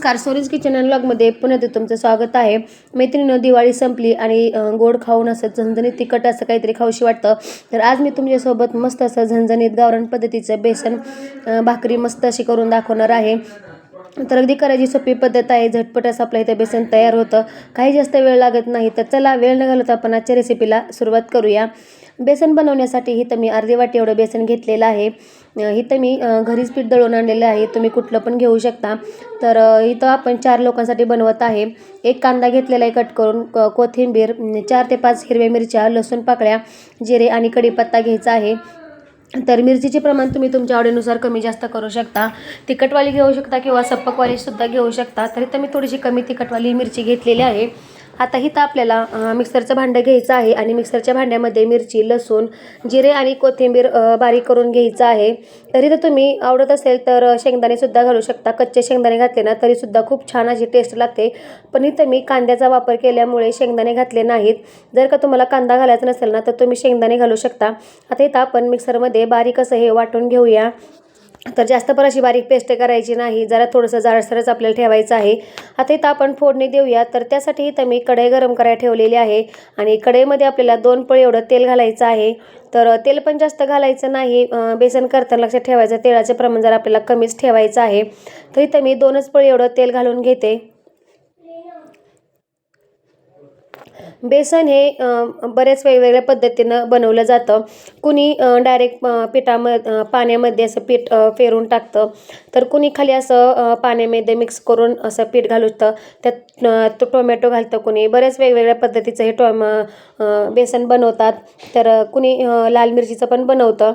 नमस्कार सोरीज kitchen and ब्लॉगमध्ये पुन्हा ते तुमचं स्वागत आहे. मैत्रिणीनं दिवाळी संपली आणि गोड खाऊन असं झणझणीत तिखट असं काहीतरी खाऊशी वाटतं. तर आज मी तुमच्यासोबत मस्त असं झणझणीत गावरान पद्धतीचं बेसन भाकरी मस्त अशी करून दाखवणार आहे. तर अगदी करायची सोपी पद्धत आहे. झटपट असं आपल्या इथं बेसन तयार होतं. काही जास्त वेळ लागत नाही. तर चला वेळ न घालवता आपण आजच्या रेसिपीला सुरुवात करूया. बेसन बनवण्यासाठी इथं मी अर्धी वाटी एवढं बेसन घेतलेलं आहे. इथं मी घरीच पीठ दळून आणलेलं आहे. तुम्ही कुठलं पण घेऊ शकता. तर इथं आपण चार लोकांसाठी बनवत आहे. एक कांदा घेतलेला आहे कट करून. क- कोथिंबीर चार ते पाच हिरव्या मिरच्या लसूण पाकळ्या जिरे आणि कढीपत्ता घ्यायचा आहे. तर मिरचीचे प्रमाण तुम्ही तुमच्या आवडीनुसार कमी जास्त करू शकता. तिखटवाली घेऊ शकता किंवा सप्पकवालीसुद्धा घेऊ शकता. तरी तर मी थोडीशी कमी तिखटवाली मिरची घेतलेली आहे. आता इथं आपल्याला मिक्सरचं भांडं घ्यायचं आहे आणि मिक्सरच्या भांड्यामध्ये मिरची लसूण जिरे आणि कोथिंबीर बारीक करून घ्यायचं आहे. तरी तर तुम्ही आवडत असेल तर शेंगदाणेसुद्धा घालू शकता. कच्चे शेंगदाणे घातले ना तरीसुद्धा खूप छान अशी टेस्ट लागते. पण इथं मी कांद्याचा वापर केल्यामुळे शेंगदाणे घातले नाहीत. जर का तुम्हाला कांदा घालायचा नसेल ना तर तुम्ही शेंगदाणे घालू शकता. आता इथं आपण मिक्सरमध्ये बारीक असं हे वाटून घेऊया. तर जास्त पण अशी बारीक पेस्ट करायची नाही. जरा थोडंसं जाडसरच आपल्याला ठेवायचं आहे. आता इथं आपण फोडणी देऊया. तर त्यासाठी इथं मी कढई गरम करायला ठेवलेली आहे. आणि कढईमध्ये आपल्याला दोन पळी एवढं तेल घालायचं आहे. तर तेल पण जास्त घालायचं नाही. बेसन करताना लक्षात ठेवायचं. तेलाचं प्रमाण जर आपल्याला कमीच ठेवायचं आहे. तर इथं मी दोनच पळी एवढं तेल घालून घेते. बेसन हे बऱ्याच वेगवेगळ्या पद्धतीनं बनवलं जातं. कुणी डायरेक्ट पिठामध्ये पाण्यामध्ये असं पीठ फेरून टाकतं. तर कुणी खाली असं पाण्यामध्ये मिक्स करून असं पीठ घालतं. त्यात टोमॅटो घालतं कुणी. बऱ्याच वेगवेगळ्या पद्धतीचं हे टोम बेसन बनवतात. तर कुणी लाल मिरचीचं पण बनवतं.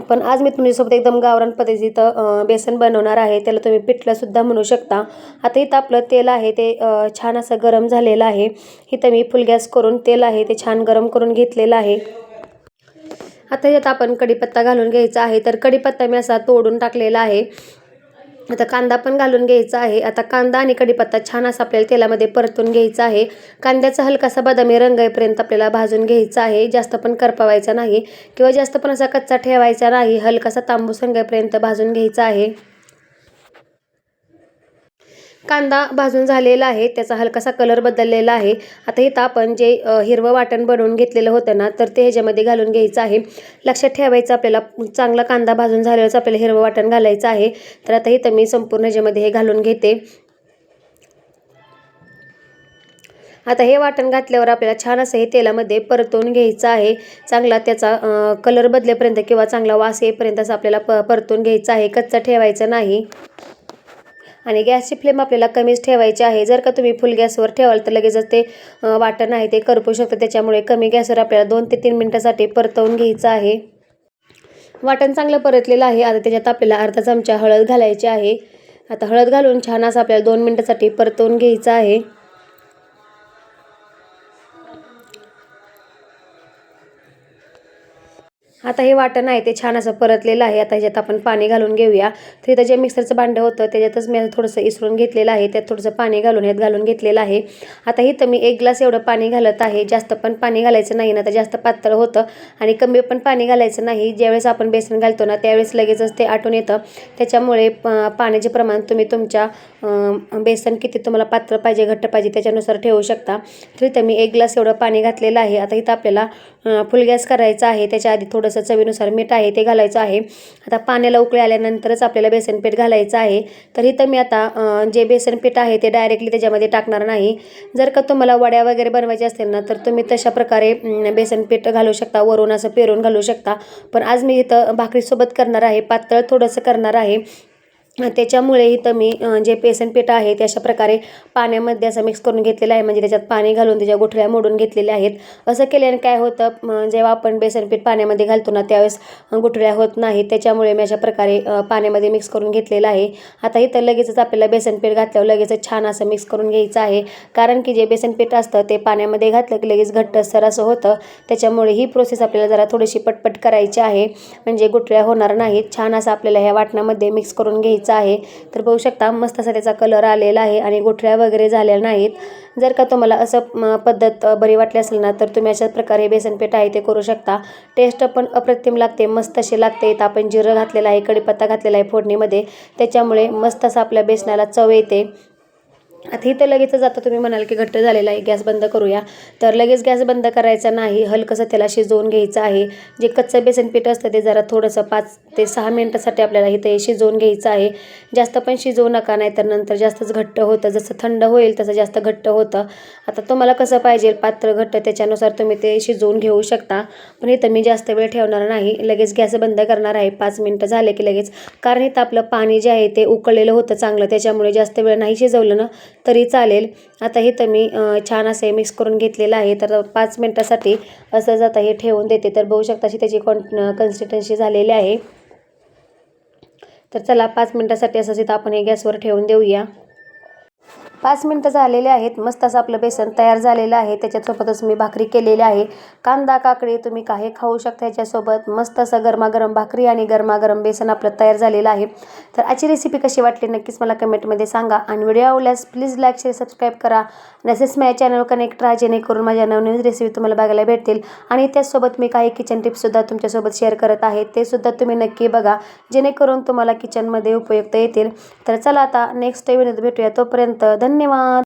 पण आज मी तुमच्यासोबत एकदम गावरान पद्धतीचं बेसन बनवणार आहे. त्याला तुम्ही पिठलंसुद्धा म्हणू शकता. आता इथं आपलं तेल आहे ते छान असं गरम झालेलं आहे. इथं मी फुल गॅस करून तेल आहे ते छान गरम करून घेतलेलं आहे. आता यात आपण कढीपत्ता घालून घ्यायचा आहे. तर कढीपत्ता मी असा तोडून टाकलेला आहे. आता कांदा पण घालून घ्यायचा आहे. आता कांदा आणि कढीपत्ता छान असा आपल्याला तेलामध्ये परतून घ्यायचा आहे. कांद्याचा हलकासा बदामी रंग येईपर्यंत आपल्याला भाजून घ्यायचा आहे. जास्त पण करपवायचा नाही किंवा जास्त पण असा कच्चा ठेवायचा नाही. हलकासा तांबूस रंग येईपर्यंत भाजून घ्यायचा आहे. कांदा भाजून झालेला आहे त्याचा हलकासा कलर बदललेला आहे. आता इथं आपण जे हिरवं वाटण बनवून घेतलेलं होतं ना तर ते ह्याच्यामध्ये घालून घ्यायचं आहे. लक्षात ठेवायचं आपल्याला चांगला कांदा भाजून झाल्यावरच आपल्याला हिरवं वाटण घालायचं आहे. तर आता इथं मी संपूर्ण ह्याच्यामध्ये हे घालून घेते. आता हे वाटण घातल्यावर आपल्याला छान असं हे तेलामध्ये परतवून घ्यायचं आहे. चांगला त्याचा कलर बदलेपर्यंत किंवा चांगला वास येईपर्यंत असं आपल्याला प परतून घ्यायचं आहे. कच्चा ठेवायचा नाही. आणि गॅसची फ्लेम आपल्याला कमीच ठेवायची आहे. जर का तुम्ही फुल गॅसवर ठेवाल तर लगेचच ते वाटण आहे ते करपू शकतं. त्याच्यामुळे कमी गॅसवर आपल्याला दोन ते तीन मिनटासाठी परतवून घ्यायचं आहे. वाटण चांगलं परतलेलं आहे. आता त्याच्यात आपल्याला अर्धा चमचा हळद घालायची आहे. आता हळद घालून छान असं आपल्याला दोन मिनटासाठी परतवून घ्यायचं आहे. आता हे वाटण आहे ते छान असं परतलेलं आहे. आता ह्याच्यात आपण पाणी घालून घेऊया. तर इथं जे मिक्सरचं भांडं होतं त्याच्यातच मी थोडंसं इसरून घेतलेलं आहे. त्यात थोडंसं पाणी घालून ह्यात घालून घेतलेलं आहे. आता इथं मी एक ग्लास एवढं पाणी घालत आहे. जास्त पण पाणी घालायचं नाही ना तर जास्त पातळ होतं. आणि कमी पण पाणी घालायचं नाही. ज्यावेळेस आपण बेसन घालतो ना त्यावेळेस लगेचच ते आटून येतं. त्याच्यामुळे प- पाण्याचे प्रमाण तुम्ही तुमच्या बेसन किती तुम्हाला पात्र पाहिजे घट्ट पाहिजे त्याच्यानुसार ठेवू शकता. तर इथं मी एक ग्लास एवढं पाणी घातलेलं आहे. आता इथं आपल्याला फुल गॅस करायचा आहे. त्याच्या आधी थोडंसं चवीनुसार मीठ आहे ते घालायचं आहे. आता पाण्याला उकळी आल्यानंतरच आपल्याला बेसन पीठ घालायचं आहे. तर इथं मी आता जे बेसन पीठ आहे ते डायरेक्टली त्याच्यामध्ये टाकणार नाही. जर का तुम्हाला वड्या वगैरे बनवायच्या असतील ना तर तुम्ही तशा प्रकारे बेसनपीठ बेसन पीठ घालू शकता. वरून असं पेरून घालू शकता. पण आज मी इथं भाकरीसोबत करणार आहे. पातळ थोडंसं करणार आहे. त्याच्यामुळे इथं मी जे बेसन पीठ आहे ते अशा प्रकारे पाण्यामध्ये असं मिक्स करून घेतलेलं आहे. म्हणजे त्याच्यात पाणी घालून त्याच्या गुठळ्या मोडून घेतलेल्या आहेत. असं केल्याने काय होतं जेव्हा आपण बेसन पीठ पाण्यामध्ये घालतो ना त्यावेळेस गुठळ्या होत नाहीत. त्याच्यामुळे मी अशा प्रकारे पाण्यामध्ये मिक्स करून घेतलेलं आहे. आता इथं लगेचच आपल्याला बेसन पीठ घातल्यावर लगेचच छान असं मिक्स करून घ्यायचं आहे. कारण की जे बेसन पीठ असतं ते पाण्यामध्ये घातलं की लगेच घट्टसर असं होतं. त्याच्यामुळे ही प्रोसेस आपल्याला जरा थोडीशी पटपट करायची आहे. म्हणजे गुठळ्या होणार नाहीत. छान असं आपल्याला ह्या वाटणामध्ये मिक्स करून घ्यायचं घ्यायचा आहे. तर बघू शकता मस्त असा त्याचा कलर आलेला आहे आणि गुठळ्या वगैरे झाल्या नाहीत. जर का तुम्हाला असं पद्धत बरी वाटली असेल ना तर तुम्ही अशाच प्रकारे बेसन पीठ आहे ते करू शकता. टेस्ट पण अप्रतिम लागते मस्त अशी लागते. इथं आपण जिरं घातलेलं आहे कढीपत्ता घातलेला आहे फोडणीमध्ये. त्याच्यामुळे मस्त असं आपल्या बेसनाला चव येते. आता इथं लगेचच आता तुम्ही म्हणाल की घट्ट झालेला आहे गॅस बंद करूया. तर लगेच गॅस बंद करायचा नाही हलकंसं त्याला शिजवून घ्यायचं आहे. जे कच्चं बेसन पीठ असतं ते जरा थोडंसं पाच ते सहा मिनटासाठी आपल्याला इथे शिजवून घ्यायचं आहे. जास्त पण शिजवू नका नाही तर नंतर जास्तच घट्ट होतं. जसं थंड होईल तसं जास्त घट्ट होतं. आता तुम्हाला कसं पाहिजे पात्र घट्ट त्याच्यानुसार तुम्ही ते शिजवून घेऊ शकता. पण इथं मी जास्त वेळ ठेवणार नाही. लगेच गॅस बंद करणार आहे. पाच मिनटं झाले की लगेच. कारण इथं आपलं पाणी जे आहे ते उकळलेलं होतं चांगलं. त्याच्यामुळे जास्त वेळ नाही शिजवलं ना. तरी चालेल. आता हे तर मी छान असे मिक्स करून घेतलेलं आहे. तर पाच मिनटासाठी असंच आता हे ठेवून देते तर बघू शकता अशी त्याची कॉन कन्सिस्टन्सी झालेली आहे. तर चला पाच मिनटासाठी असंच इथं आपण हे गॅसवर ठेवून देऊया. पाच मिनटं झालेले आहेत. मस्त असं आपलं बेसन तयार झालेलं आहे. त्याच्यासोबतच मी भाकरी केलेली आहे. कांदा काकडी तुम्ही काही खाऊ शकता याच्यासोबत. मस्त असं गरमागरम भाकरी आणि गरमागरम बेसन आपलं तयार झालेलं आहे. तर आजची रेसिपी कशी वाटली नक्कीच मला कमेंटमध्ये सांगा. आणि व्हिडिओ आवडल्यास प्लीज लाईक शेअर सबस्क्राईब करा. नसेच माझ्या चॅनल कनेक्ट राहा जेणेकरून माझ्या नवनवीन रेसिपी तुम्हाला बघायला भेटतील. आणि त्याचसोबत मी काही किचन टिप्ससुद्धा तुमच्यासोबत शेअर करत आहे. ते सुद्धा तुम्ही नक्की बघा. जेणेकरून तुम्हाला किचनमध्ये उपयुक्त येतील. तर चला आता नेक्स्ट व्हिडिओत भेटूया. तोपर्यंत धन्यवाद